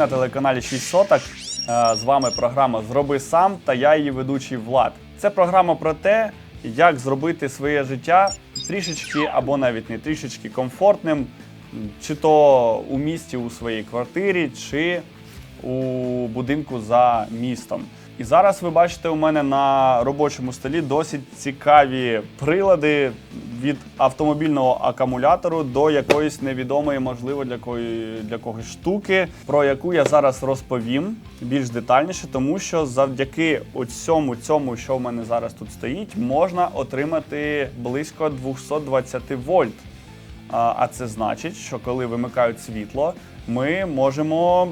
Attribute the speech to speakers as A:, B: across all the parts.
A: На телеканалі 6 соток. Е, З вами програма Зроби сам та я її ведучий Влад. Це програма про те, як зробити своє життя трішечки або навіть не трішечки комфортним, чи то у місті у своїй квартирі, чи у будинку за містом. І зараз ви бачите у мене на робочому столі досить цікаві прилади від автомобільного акумулятору до якоїсь невідомої, можливо, для кої, для когось штуки, про яку я зараз розповім більш детальніше, тому що завдяки цьому, цьому, що в мене зараз тут стоїть, можна отримати близько 220 вольт. А це значить, що коли вимикають світло, ми можемо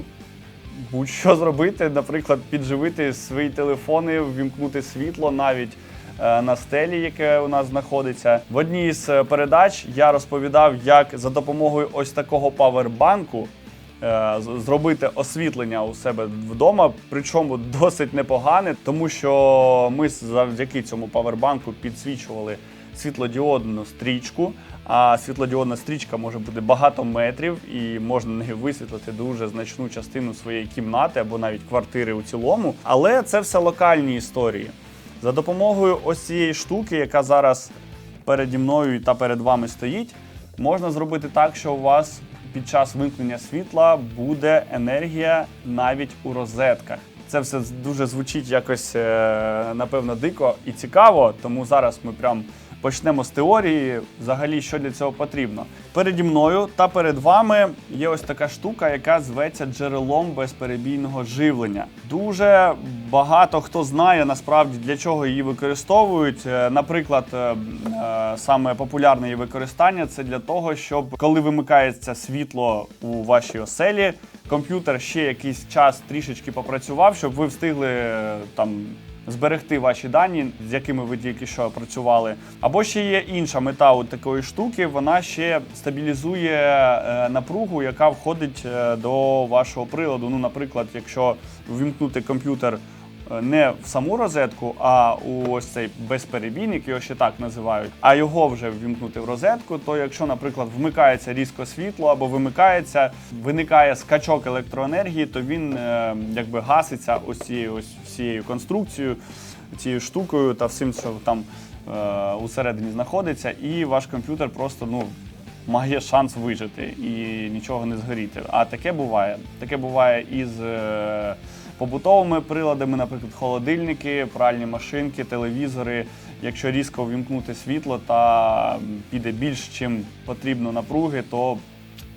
A: будь-що зробити, наприклад, підживити свої телефони, ввімкнути світло навіть на стелі, яке у нас знаходиться. В одній з е, передач я розповідав, як за допомогою ось такого павербанку е, зробити освітлення у себе вдома, причому досить непогане, тому що ми завдяки цьому павербанку підсвічували світлодіодну стрічку. А світлодіодна стрічка може бути багато метрів і можна нею висвітлити дуже значну частину своєї кімнати або навіть квартири у цілому. Але це все локальні історії. За допомогою ось цієї штуки, яка зараз переді мною та перед вами стоїть, можна зробити так, що у вас під час вимкнення світла буде енергія навіть у розетках. Це все дуже звучить якось е, напевно дико і цікаво, тому зараз ми прям почнемо з теорії, взагалі, що для цього потрібно. Переді мною та перед вами є ось така штука, яка зветься джерелом безперебійного живлення. Дуже багато хто знає насправді для чого її використовують. Е, Наприклад, е, е, саме популярне її використання це для того, щоб коли вимикається світло у вашій оселі, комп'ютер ще якийсь час трішечки попрацював, щоб ви встигли там зберегти ваші дані, з якими ви тільки що працювали. Або ще є інша мета у такої штуки. Вона ще стабілізує е, напругу, яка входить е, до вашого приладу. Ну, наприклад, якщо ввімкнути комп'ютер не в саму розетку, а у ось цей безперебійник, його ще так називають, а його вже ввімкнути в розетку, то якщо, наприклад, вмикається різко світло або вимикається, виникає скачок електроенергії, то він е, якби гаситься ось цією ось всією конструкцією, цією штукою та всім, що там е, усередині знаходиться, і ваш комп'ютер просто ну. Має шанс вижити і нічого не згоріти. А таке буває. Таке буває із е, побутовими приладами, наприклад, холодильники, пральні машинки, телевізори. Якщо різко ввімкнути світло та піде більш чим потрібно напруги, то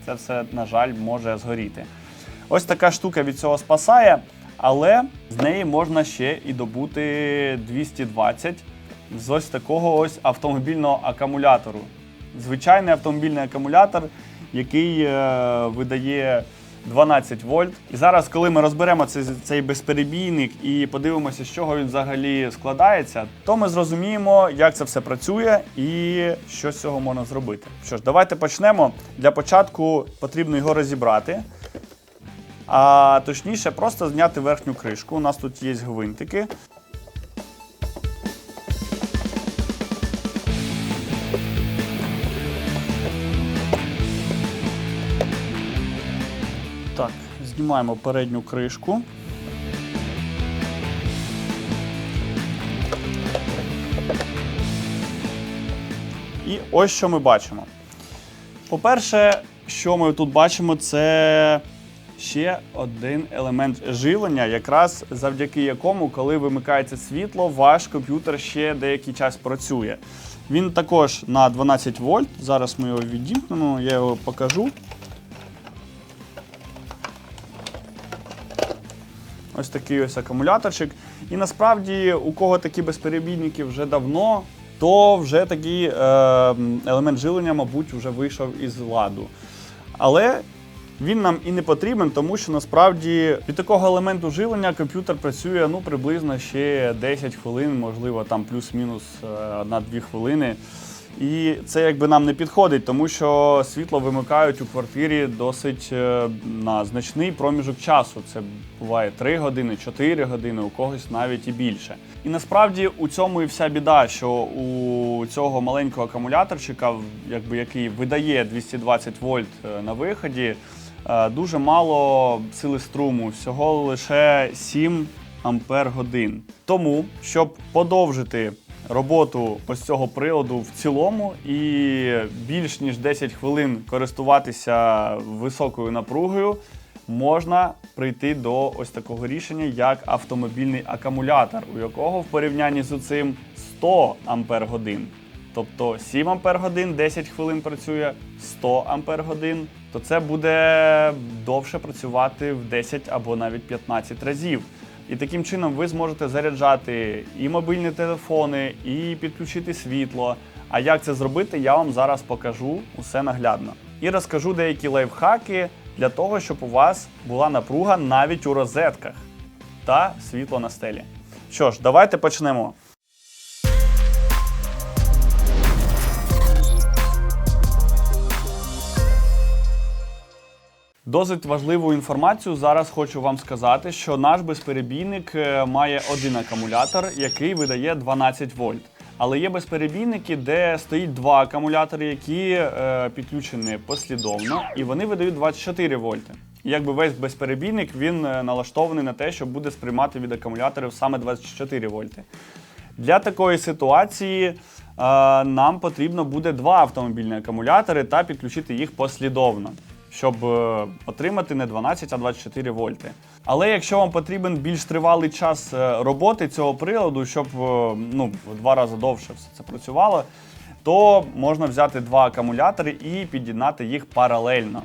A: це все, на жаль, може згоріти. Ось така штука від цього спасає, але з неї можна ще і добути 220 з ось такого ось автомобільного акумулятору. Звичайний автомобільний акумулятор, який е, видає 12 вольт. І зараз, коли ми розберемо цей, цей безперебійник і подивимося, з чого він взагалі складається, то ми зрозуміємо, як це все працює і що з цього можна зробити. Що ж, давайте почнемо. Для початку потрібно його розібрати. А точніше, просто зняти верхню кришку. У нас тут є гвинтики. Знімаємо передню кришку. І ось що ми бачимо. По-перше, що ми тут бачимо, це ще один елемент живлення, якраз завдяки якому, коли вимикається світло, ваш комп'ютер ще деякий час працює. Він також на 12 вольт. Зараз ми його відімкнемо, я його покажу. Ось такий ось акумуляторчик. І насправді, у кого такі безперебійники вже давно, то вже такий е, елемент живлення, мабуть, вже вийшов із ладу. Але він нам і не потрібен, тому що насправді від такого елементу живлення комп'ютер працює ну, приблизно ще 10 хвилин, можливо, там плюс-мінус е, 1-2 хвилини. І це якби нам не підходить, тому що світло вимикають у квартирі досить е, на значний проміжок часу. Це буває 3 години, 4 години, у когось навіть і більше. І насправді у цьому і вся біда, що у цього маленького акумуляторчика, якби який видає 220 вольт е, на виході, е, дуже мало сили струму, всього лише 7 ампер годин. Тому, щоб подовжити роботу ось цього приладу в цілому і більш ніж 10 хвилин користуватися високою напругою, можна прийти до ось такого рішення, як автомобільний акумулятор, у якого в порівнянні з цим 100 ампер годин. Тобто 7 ампер годин 10 хвилин працює, 100 ампер годин, то це буде довше працювати в 10 або навіть 15 разів. І таким чином ви зможете заряджати і мобільні телефони, і підключити світло. А як це зробити, я вам зараз покажу усе наглядно. І розкажу деякі лайфхаки для того, щоб у вас була напруга навіть у розетках та світло на стелі. Що ж, давайте почнемо. Досить важливу інформацію зараз хочу вам сказати, що наш безперебійник е, має один акумулятор, який видає 12 вольт. Але є безперебійники, де стоїть два акумулятори, які е, підключені послідовно, і вони видають 24 вольти. І якби весь безперебійник він е, налаштований на те, що буде сприймати від акумуляторів саме 24 вольти. Для такої ситуації е, нам потрібно буде два автомобільні акумулятори та підключити їх послідовно, щоб е, отримати не 12, а 24 вольти. Але якщо вам потрібен більш тривалий час е, роботи цього приладу, щоб е, ну, в два рази довше все це працювало, то можна взяти два акумулятори і під'єднати їх паралельно.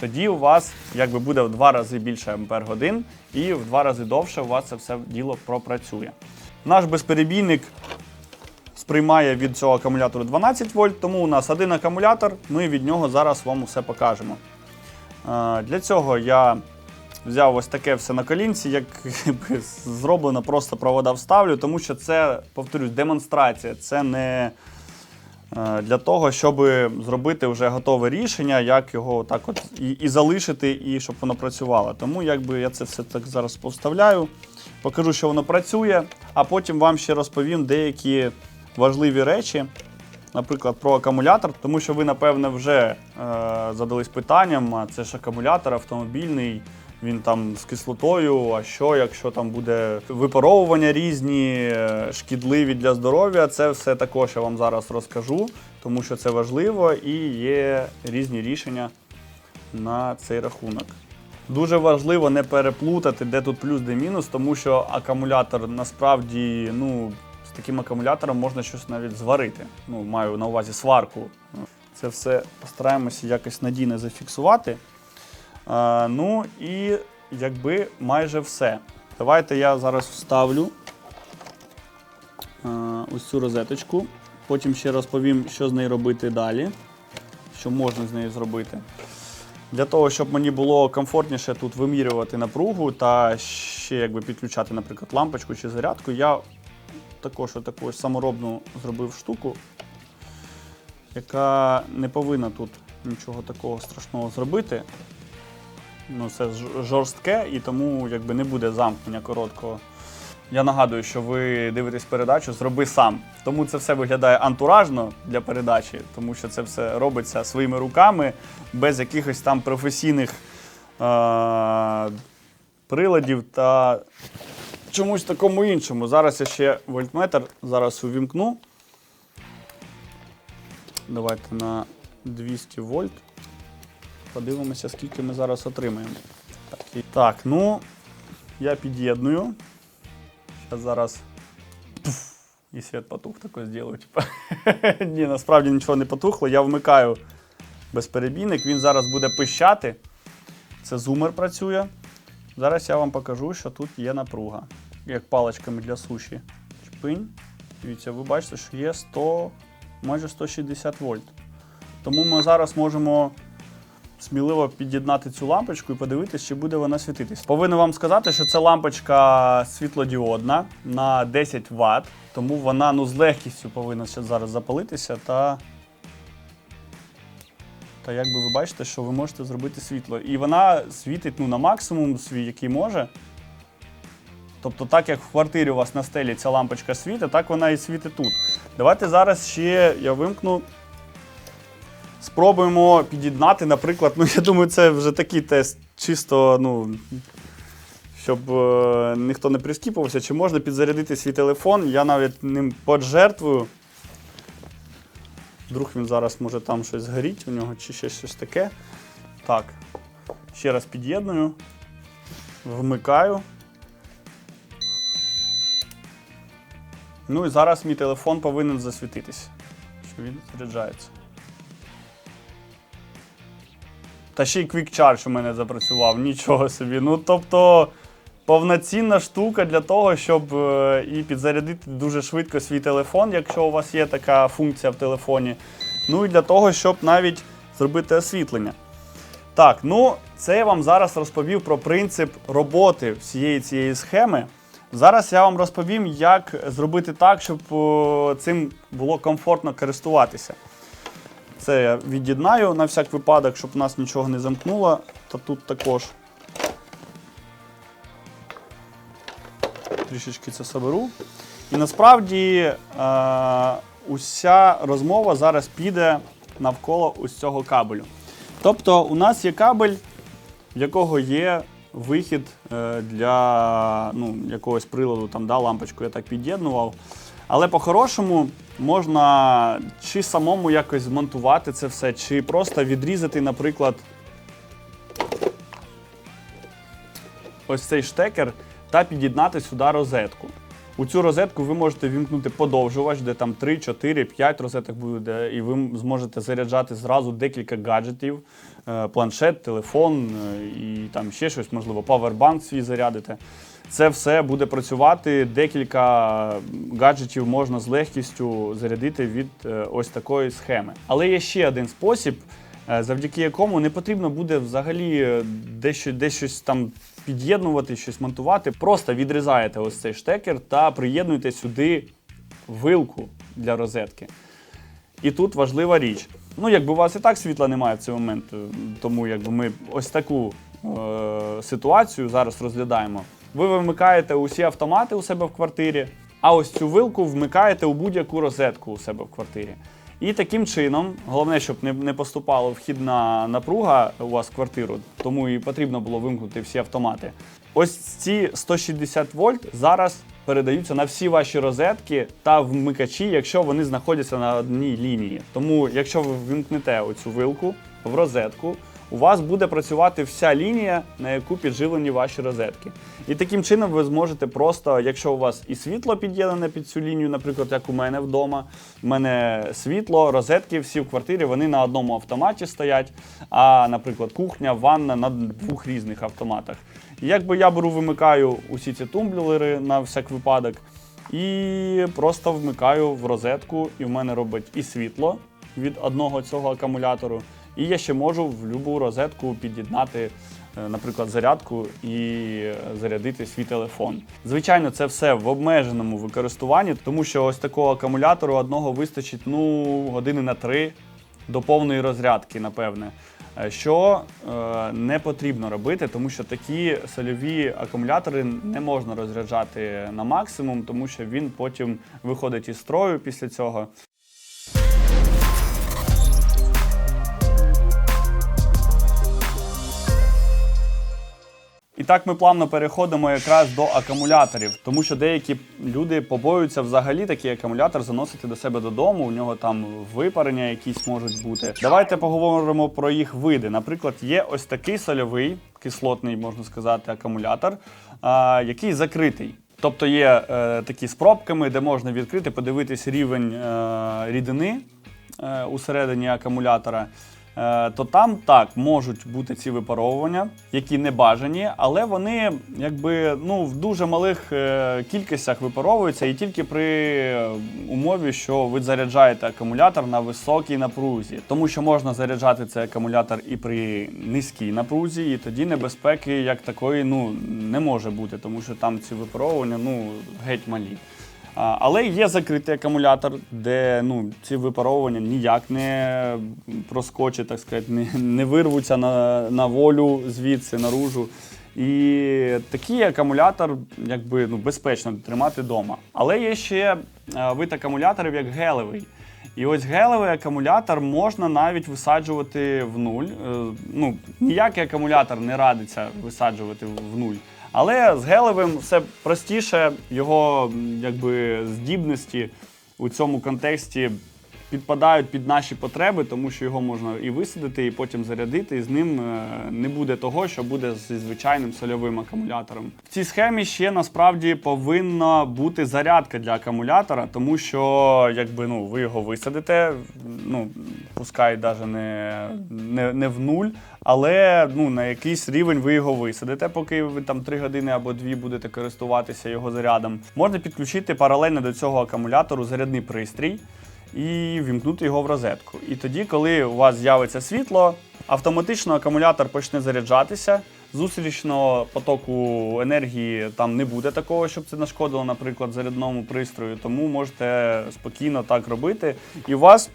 A: Тоді у вас якби буде в два рази більше ампер годин і в два рази довше у вас це все діло пропрацює. Наш безперебійник сприймає від цього акумулятору 12 вольт, тому у нас один акумулятор, ми від нього зараз вам усе покажемо. Для цього я взяв ось таке все на колінці, як зроблено, просто провода вставлю, тому що це, повторюсь, демонстрація, це не е, для того, щоб зробити вже готове рішення, як його так от і, і залишити, і щоб воно працювало. Тому якби я це все так зараз повставляю, покажу, що воно працює, а потім вам ще розповім деякі важливі речі, наприклад, про акумулятор, тому що ви, напевне, вже е, задались питанням, а це ж акумулятор автомобільний. Він там з кислотою, а що, якщо там буде випаровування різні, е, шкідливі для здоров'я, це все також я вам зараз розкажу, тому що це важливо і є різні рішення на цей рахунок. Дуже важливо не переплутати, де тут плюс, де мінус, тому що акумулятор насправді, ну, таким акумулятором можна щось навіть зварити. Ну, маю на увазі сварку. Це все постараємося якось надійно зафіксувати. А, ну і якби майже все. Давайте я зараз вставлю а, ось цю розеточку. Потім ще розповім, що з нею робити далі, що можна з нею зробити. Для того, щоб мені було комфортніше тут вимірювати напругу та ще якби підключати, наприклад, лампочку чи зарядку, я також таку саморобну зробив штуку, яка не повинна тут нічого такого страшного зробити. Ну, це жорстке і тому якби не буде замкнення короткого. Я нагадую, що ви дивитесь передачу Зроби сам. Тому це все виглядає антуражно для передачі, тому що це все робиться своїми руками, без якихось там професійних е- приладів та чомусь такому іншому. Зараз я ще вольтметр зараз увімкну. Давайте на 200 вольт. Подивимося, скільки ми зараз отримаємо. Так, і- так ну я під'єдную. Зараз зараз. І світ потух таке зроблю. Типа. Ні, насправді нічого не потухло. Я вмикаю безперебійник, він зараз буде пищати. Це зумер працює. Зараз я вам покажу, що тут є напруга. Як паличками для суші. Чпинь. Дивіться, ви бачите, що є 100, майже 160 вольт. Тому ми зараз можемо сміливо під'єднати цю лампочку і подивитися, чи буде вона світитись. Повинен вам сказати, що це лампочка світлодіодна на 10 Вт, тому вона ну, з легкістю повинна зараз запалитися та. Та якби ви бачите, що ви можете зробити світло. І вона світить ну, на максимум свій, який може. Тобто, так як в квартирі у вас на стелі ця лампочка світить, так вона і світить тут. Давайте зараз ще я вимкну Спробуємо під'єднати, наприклад, ну я думаю, це вже такий тест, чисто, ну, щоб е, ніхто не прискіпувався, чи можна підзарядити свій телефон. Я навіть ним поджертвую. Вдруг він зараз може там щось згоріть у нього, чи ще щось таке. Так. Ще раз під'єдную. Вмикаю. Ну і зараз мій телефон повинен засвітитися, що він заряджається. Та ще й Quick Charge у мене запрацював, нічого собі. Ну тобто повноцінна штука для того, щоб е, і підзарядити дуже швидко свій телефон, якщо у вас є така функція в телефоні. Ну і для того, щоб навіть зробити освітлення. Так, ну це я вам зараз розповів про принцип роботи всієї цієї схеми. Зараз я вам розповім, як зробити так, щоб цим було комфортно користуватися. Це я від'єднаю на всяк випадок, щоб нас нічого не замкнуло. Та тут також трішечки це соберу. І насправді е, уся розмова зараз піде навколо ось цього кабелю. Тобто, у нас є кабель, в якого є вихід е, для ну, якогось приладу, там, да, лампочку я так під'єднував. Але по-хорошому можна чи самому якось змонтувати це все, чи просто відрізати, наприклад, ось цей штекер та під'єднати сюди розетку. У цю розетку ви можете вімкнути подовжувач, де там 3, 4, 5 розеток буде, і ви зможете заряджати зразу декілька гаджетів, е, планшет, телефон е, і там ще щось, можливо, павербанк свій зарядите. Це все буде працювати. Декілька гаджетів можна з легкістю зарядити від е, ось такої схеми. Але є ще один спосіб, завдяки якому не потрібно буде взагалі е, дещо, десь там під'єднувати, щось монтувати. Просто відрізаєте ось цей штекер та приєднуєте сюди вилку для розетки. І тут важлива річ. Ну, якби у вас і так світла немає в цей момент, е, тому якби ми ось таку е- ситуацію зараз розглядаємо. Ви вимикаєте усі автомати у себе в квартирі, а ось цю вилку вмикаєте у будь-яку розетку у себе в квартирі. І таким чином, головне, щоб не, не поступала вхідна напруга у вас в квартиру, тому і потрібно було вимкнути всі автомати. Ось ці 160 вольт зараз передаються на всі ваші розетки та вмикачі, якщо вони знаходяться на одній лінії. Тому, якщо ви вимкнете оцю вилку в розетку, у вас буде працювати вся лінія, на яку підживлені ваші розетки. І таким чином ви зможете просто, якщо у вас і світло під'єднане під цю лінію, наприклад, як у мене вдома, у мене світло, розетки всі в квартирі, вони на одному автоматі стоять, а, наприклад, кухня, ванна на двох різних автоматах. І якби я беру, вимикаю усі ці тумблери на всяк випадок, і просто вмикаю в розетку, і в мене робить і світло від одного цього акумулятору. І я ще можу в будь-яку розетку під'єднати, е, наприклад, зарядку і зарядити свій телефон. Звичайно, це все в обмеженому використуванні, тому що ось такого акумулятору одного вистачить ну, години на три до повної розрядки, напевне. Е, Що е, не потрібно робити, тому що такі сольові акумулятори не можна розряджати на максимум, тому що він потім виходить із строю після цього. І так ми плавно переходимо якраз до акумуляторів, тому що деякі люди побоюються взагалі такий акумулятор заносити до себе додому. У нього там випарення якісь можуть бути. Давайте поговоримо про їх види. Наприклад, є ось такий сольовий, кислотний, можна сказати, акумулятор, а, який закритий. Тобто є е, такі з пробками, де можна відкрити, подивитись рівень е, рідини е, усередині акумулятора. Е, то там так можуть бути ці випаровування, які не бажані, але вони якби ну в дуже малих е, кількостях випаровуються і тільки при е, умові, що ви заряджаєте акумулятор на високій напрузі, тому що можна заряджати цей акумулятор і при низькій напрузі, і тоді небезпеки як такої ну не може бути, тому що там ці випаровування ну геть малі. Але є закритий акумулятор, де ну, ці випаровування ніяк не проскочать, так сказати, не, не вирвуться на, на волю звідси наружу. І такий акумулятор якби, ну, безпечно тримати вдома. Але є ще е, вид акумуляторів, як гелевий. І ось гелевий акумулятор можна навіть висаджувати в нуль. Е, Ну, ніякий акумулятор не радиться висаджувати в нуль. Але з гелевим все простіше, його якби здібності у цьому контексті підпадають під наші потреби, тому що його можна і висадити, і потім зарядити, і з ним е, не буде того, що буде зі звичайним сольовим акумулятором. В цій схемі ще насправді повинна бути зарядка для акумулятора, тому що якби ну ви його висадите, ну пускай навіть не, не, не в нуль. Але ну, на якийсь рівень ви його висадите, поки ви там 3 години або 2 будете користуватися його зарядом. Можна підключити паралельно до цього акумулятору зарядний пристрій і вімкнути його в розетку. І тоді, коли у вас з'явиться світло, автоматично акумулятор почне заряджатися. Зустрічного потоку енергії там не буде такого, щоб це нашкодило, наприклад, зарядному пристрою. Тому можете спокійно так робити. І у вас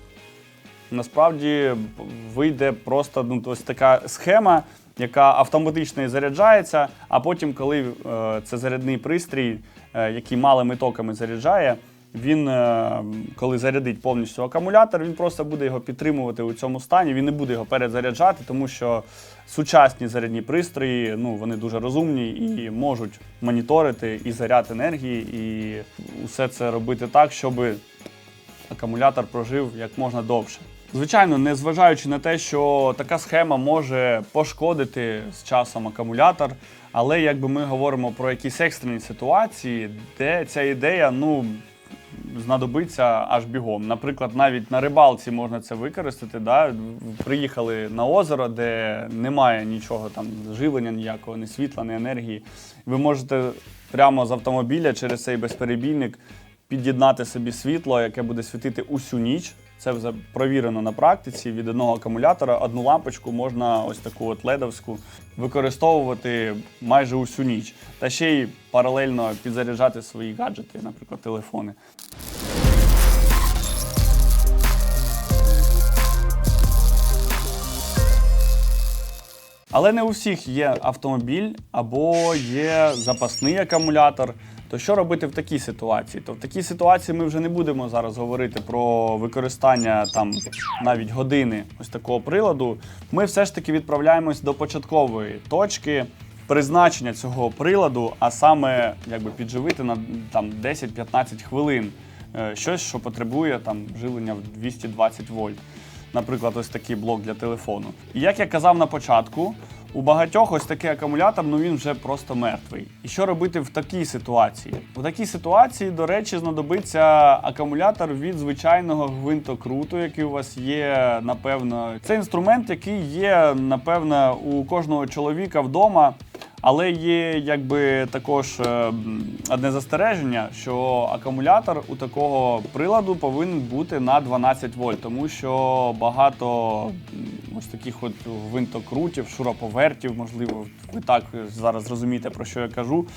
A: насправді вийде просто ну, ось така схема, яка автоматично заряджається, а потім, коли е, це зарядний пристрій, е, який малими токами заряджає, він, е, коли зарядить повністю акумулятор, він просто буде його підтримувати у цьому стані. Він не буде його перезаряджати, тому що сучасні зарядні пристрої, ну вони дуже розумні і можуть моніторити і заряд енергії, і усе це робити так, щоб акумулятор прожив як можна довше. Звичайно, незважаючи на те, що така схема може пошкодити з часом акумулятор, але якби ми говоримо про якісь екстрені ситуації, де ця ідея ну знадобиться аж бігом. Наприклад, навіть на рибалці можна це використати. Да? Приїхали на озеро, де немає нічого там живлення ніякого, ні світла, ні енергії. Ви можете прямо з автомобіля через цей безперебійник під'єднати собі світло, яке буде світити усю ніч. Це вже провірено на практиці. Від одного акумулятора одну лампочку можна ось таку от ледовську використовувати майже усю ніч. Та ще й паралельно підзаряджати свої гаджети, наприклад, телефони. Але не у всіх є автомобіль або є запасний акумулятор. То що робити в такій ситуації? То в такій ситуації ми вже не будемо зараз говорити про використання там навіть години ось такого приладу. Ми все ж таки відправляємось до початкової точки призначення цього приладу, а саме якби підживити на там 10-15 хвилин. Е, Щось, що потребує там живлення в 220 вольт наприклад, ось такий блок для телефону. І як я казав на початку, у багатьох ось такий акумулятор, ну він вже просто мертвий. І що робити в такій ситуації? У такій ситуації, до речі, знадобиться акумулятор від звичайного гвинтокруту, який у вас є, напевно. Це інструмент, який є, напевно, у кожного чоловіка вдома. Але є якби також е, одне застереження, що акумулятор у такого приладу повинен бути на 12 вольт, тому що багато ось таких от гвинтокрутів, шуроповертів, можливо, ви так зараз зрозумієте, про що я кажу.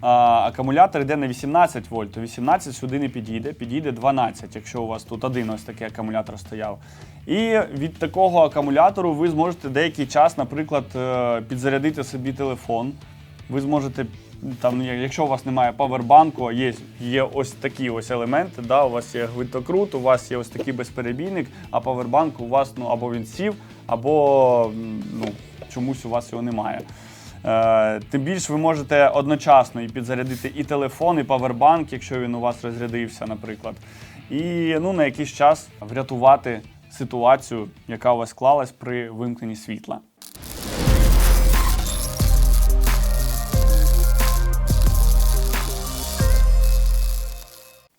A: А, акумулятор йде на 18 вольт, то 18 сюди не підійде, підійде 12, якщо у вас тут один ось такий акумулятор стояв. І від такого акумулятору ви зможете деякий час, наприклад, е, підзарядити собі телефон. Ви зможете, там, якщо у вас немає павербанку, є, є ось такі ось елементи. Да? У вас є гвинтокрут, у вас є ось такий безперебійник, а павербанк у вас ну, або він сів, або ну, чомусь у вас його немає. Е, тим більше ви можете одночасно і підзарядити і телефон, і павербанк, якщо він у вас розрядився, наприклад. І ну, на якийсь час врятувати ситуацію, яка у вас склалась при вимкненні світла.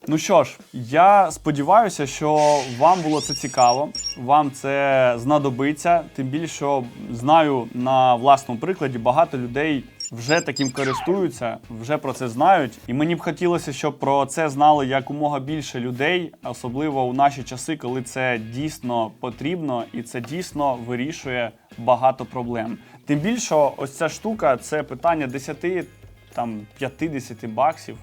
A: Ну що ж, я сподіваюся, що вам було це цікаво, вам це знадобиться. Тим більше знаю на власному прикладі, багато людей вже таким користуються, вже про це знають. І мені б хотілося, щоб про це знали якомога більше людей, особливо у наші часи, коли це дійсно потрібно і це дійсно вирішує багато проблем. Тим більше, ось ця штука це питання 10 там 50 баксів.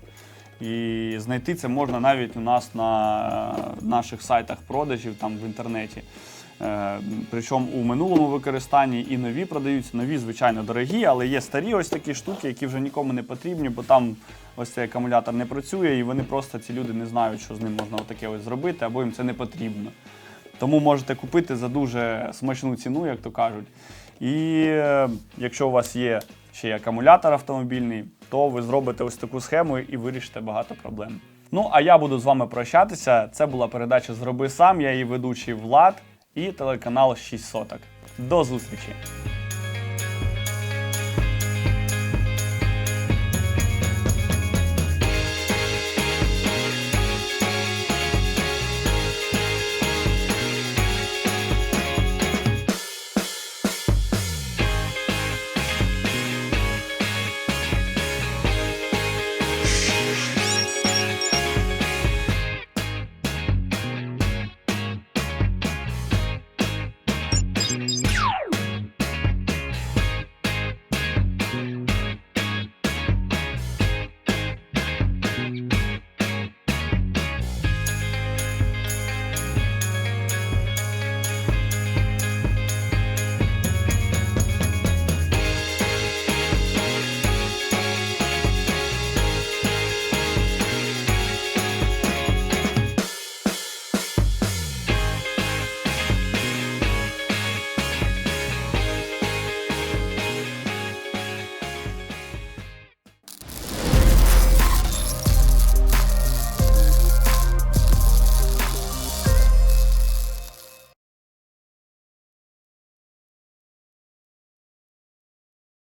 A: І знайти це можна навіть у нас на е, наших сайтах продажів там в інтернеті. Е, Причому у минулому використанні і нові продаються. Нові, звичайно, дорогі, але є старі ось такі штуки, які вже нікому не потрібні, бо там ось цей акумулятор не працює, і вони просто ці люди не знають, що з ним можна отаке ось зробити, або їм це не потрібно. Тому можете купити за дуже смачну ціну, як то кажуть. І е, якщо у вас є ще й акумулятор автомобільний, то ви зробите ось таку схему і вирішите багато проблем. Ну а я буду з вами прощатися. Це була передача Зроби сам. Я її ведучий Влад і телеканал 6 соток. До зустрічі!